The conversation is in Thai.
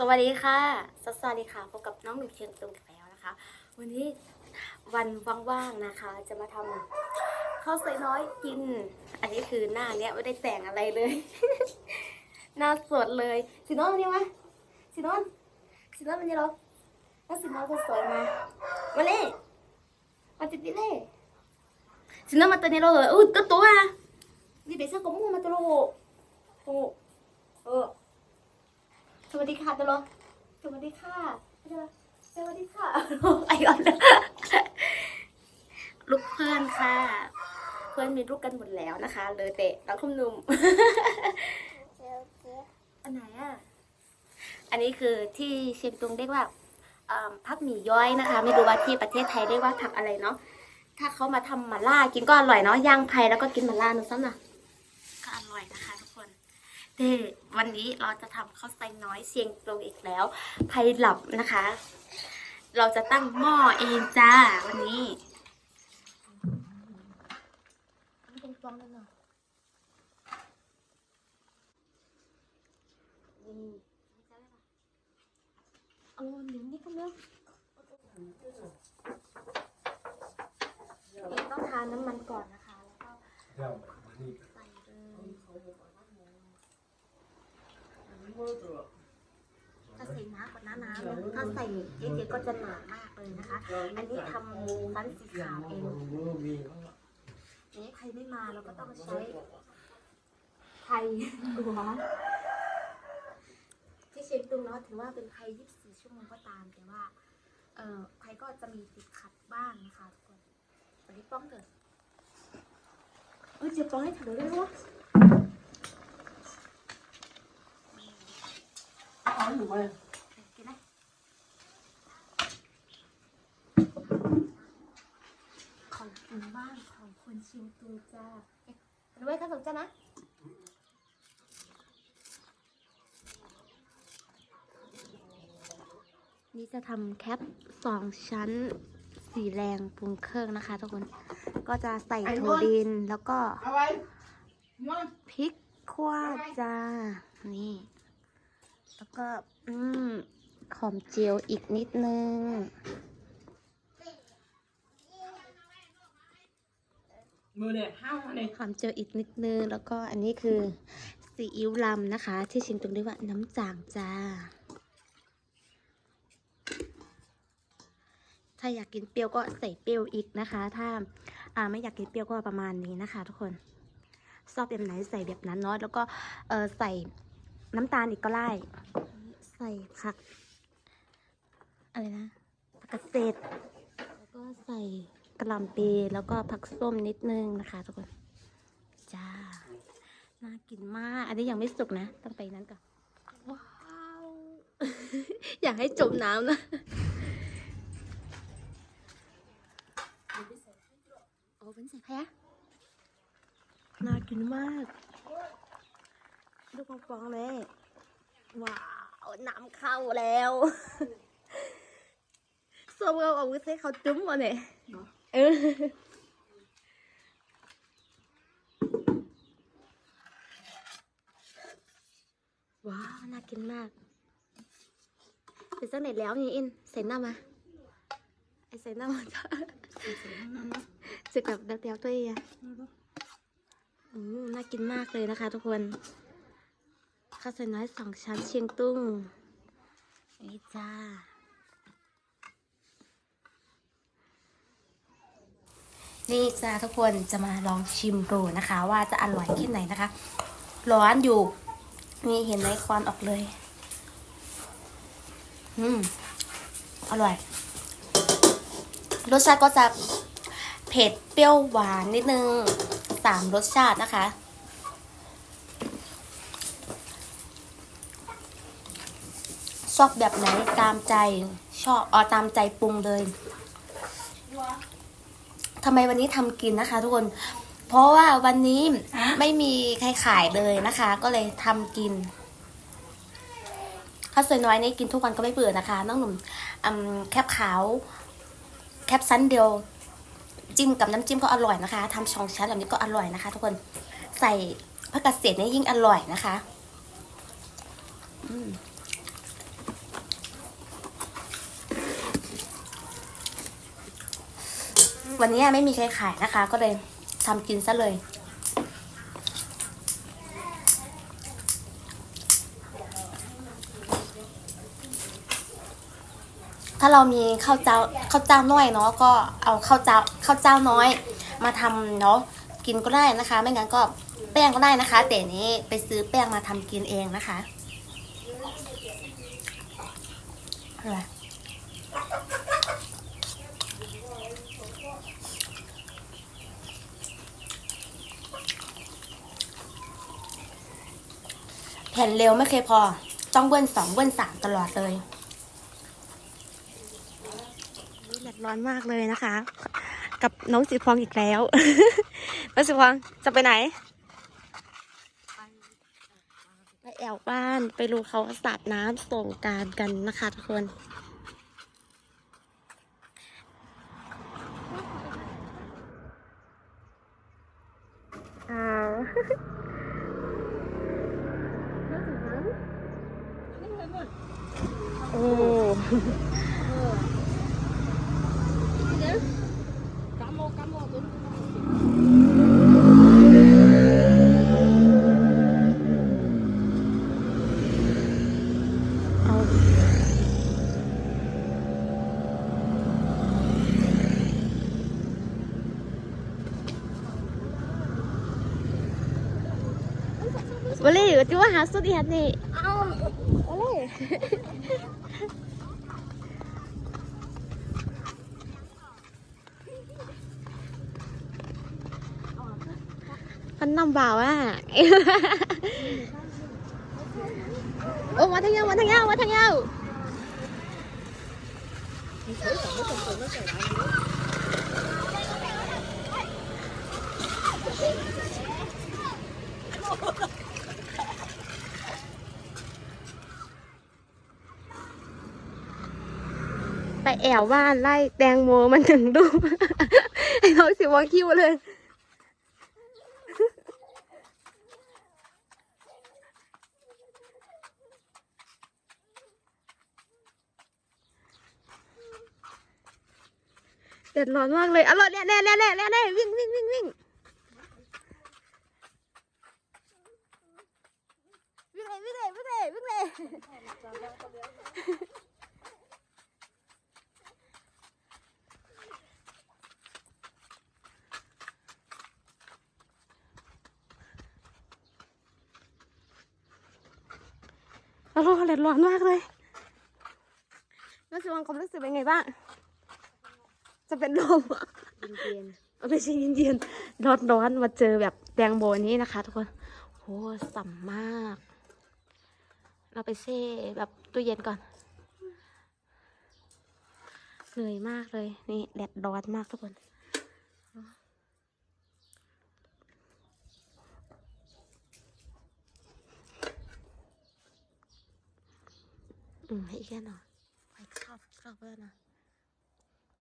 สวัสดีค่ะ สวัสดีค่ะ พบกับน้องหนึ่งเชียงตุงแล้วนะคะ วันนี้วันว่างๆนะคะ จะมาทำข้าวใส่น้อยกิน อันนี้คือหน้าเนี้ยไม่ได้แต่งอะไรเลย หน้าสดเลย สีน้องมานี่มาสีน้องสีน้องมันนี่หรอแล้วสีน้องก็สวยมา มาเล่มาติดดิเล่สีน้องมาตัวนี้เราเลยอุ้ยตัวตัวอะดิเบซ่าก็มุ่งมาตัวโลโอ้เออ สวัสดีค่ะตลอสวัสดีค่ะสวัสดีค่ะไอออนลูกเพื่อนค่ะ เพื่อนมีลูกกันหมดแล้วนะคะ เลยเตะแล้วคุณหนุ่มอันไหนอะ อันนี้คือที่เชียงตุงเรียกว่าเอิ่มผักหมี่ย้อยนะคะ ไม่รู้ว่าที่ประเทศไทยเรียกว่าผักอะไรเนาะถ้าเขามาทำหมาล่ากินก็อร่อยเนาะย่างไผ่แล้วก็กินหมาล่าเนอะซ้ำนะก็อร่อยนะคะทุกคน เด้วันนี้เราจะทำข้าวไส้น้อยเสียงตรงอีกแล้วไพหลับนะคะ เราจะตั้งหม้อเองจ้าวันนี้ตรงตรงกันหน่อยนี่เอาหนึ่งนี่กันเนอะต้องทานน้ำมันก่อนนะคะ แล้วก็ Ja, niet. ใส่เลย ถ้าใส่น้ำกับน้ำน้ำนะถ้าใส่เยอะๆก็จะหนามากเลยนะคะ อันนี้ทำซันสีขาวเองนี้ใครไม่มาเราก็ต้องใช้ไทยหัวที่เชียงตุงเนาะถือว่าเป็นไทย24 ชั่วโมงก็ตาม แต่ว่า เอ่อใครก็จะมีติดขัดบ้างนะคะทุกคนวันนี้ป้องเถอะเออเจะป้องให้ถือได้ไหมวะ กินนะของกินบ้านของคนเชียงตุงจ้าเอ๊ะรู้ไหมข้าวสมจ้านะนี่จะทำแคปสองชั้นสีแรงปรุงเครื่องนะคะทุกคน ก็จะใส่ถั่วดินแล้วก็พริกขั่วจ้า นี่ แล้วก็อืมหอมเจียวอีกนิดนึง มือเนี่ยห้าวเนี่ยหอมเจียวอีกนิดนึง แล้วก็อันนี้คือซีอิ๊วลำนะคะ ที่ชิงตุงเรียกว่าน้ำจางจ้า ถ้าอยากกินเปรี้ยวก็ใส่เปรี้ยวอีกนะคะ ถ้าอ่าไม่อยากกินเปรี้ยวก็ประมาณนี้นะคะ ทุกคนชอบแบบไหนใส่แบบนั้นเนาะแล้วก็เออใส่ น้ำตาลอีกก็ได้ใส่ผัก อะไรนะผักกระเศษแล้วก็ใส่กระหล่ำปีแล้วก็ผักส้มนิดนึงนะคะทุกคน จ้า น่ากินมาก อันนี้ยังไม่สุกนะ ต้องไปนั้นก่อน ว้าว อยากให้จมน้ำนะโอ้เป็นใส่แพ้น่ากินมาก ดูกฟองๆเลย ว้าวน้ำเข้าแล้วส้มเราเอาไว้ใส่เขาจุ้มมาเนี่ยเออว้าว น่ากินมากเป็นสักไหนแล้วนี่อินใส่หน้ามาไอใส่หน้ามาจ้าสึกแบบเดียวตัวเองอะอืมน่ากินมากเลยนะคะทุกคน ข้าวใส่น้อยสองชั้นเชียงตุ้ง นี่จ้า นี่จ้าทุกคนจะมาลองชิมดูนะคะ ว่าจะอร่อยแค่ไหนนะคะ ร้อนอยู่ นี่เห็นไหมควันออกเลย อืม อร่อย รสชาติก็จะเผ็ดเปรี้ยวหวานนิดนึงสามรสชาตินะคะ ชอบแบบไหนตามใจ ชอบเอาตามใจปรุงเลยทำไมวันนี้ทำกินนะคะ ทุกคน เพราะว่าวันนี้ไม่มีใครขายเลยนะคะ ก็เลยทำกินข้าวสวยน้อยนี่กินทุกวันก็ไม่เบื่อนะคะ น้องหนุ่มอืมแคบขาว แคปชั้นเดียว จิ้มกับน้ำจิ้มก็อร่อยนะคะทำช่องชั้นแบบนี้ก็อร่อยนะคะ ทุกคนใส่ผักกาดเศษนี่ยิ่งอร่อยนะคะ อืม วันนี้ไม่มีใครขายนะคะ ก็เลยทำกินซะเลย ถ้าเรามีข้าวเจ้าข้าวเจ้าน้อยเนาะก็เอาข้าวเจ้าข้าวเจ้าน้อย มาทำเนาะกินก็ได้นะคะ ไม่งั้นก็แป้งก็ได้นะคะ แต่นี้ไปซื้อแป้งมาทำกินเองนะคะอะไร ผ่นเร็วไม่เคยพอ ต้องเบิ้ลสองเบิ้ลสามตลอดเลยแดดร้อนมากเลยนะคะ กับน้องสีพองอีกแล้วน้องสีพองจะไปไหนไปแอวบ้านไปดูเขาสาดน้ำส่งกรารกันนะคะทุกคนอ่า โวันนี้อยู่ที่ว่าหาสุดอีหันนี่เอาเอาเลยมันนำบ่าวอะ โอ้มาทางยาวมาทางยาวมาทางยาว ไปแอวบ้านไล่แตงโมมันถึงดูไอ้น้องสิวางคิวเลย เด็ดร้อนมากเลยอร่อยแน่แน่แน่แน่แน่แน่วิ่งวิ่งวิ่งวิ่งวิ่งเลยวิ่งเลยวิ่งเลยวิ่งเลย อร่อยเดือดร้อนมากเลยน้องสิวังความรู้สึกเป็นไงบ้าง จะเป็นลมอะเย็นไม่ใช่เย็นๆร้อนร้อนๆมาเจอแบบแตงโมนี้นะคะ ทุกคนโหสัมมาก เราไปเช่แบบตู้เย็นก่อน เหนื่อยมากเลย นี่แดดร้อนมากทุกคน อืมให้อีกแค่หน่อยไปข้าวข้าวเพื่อนนะ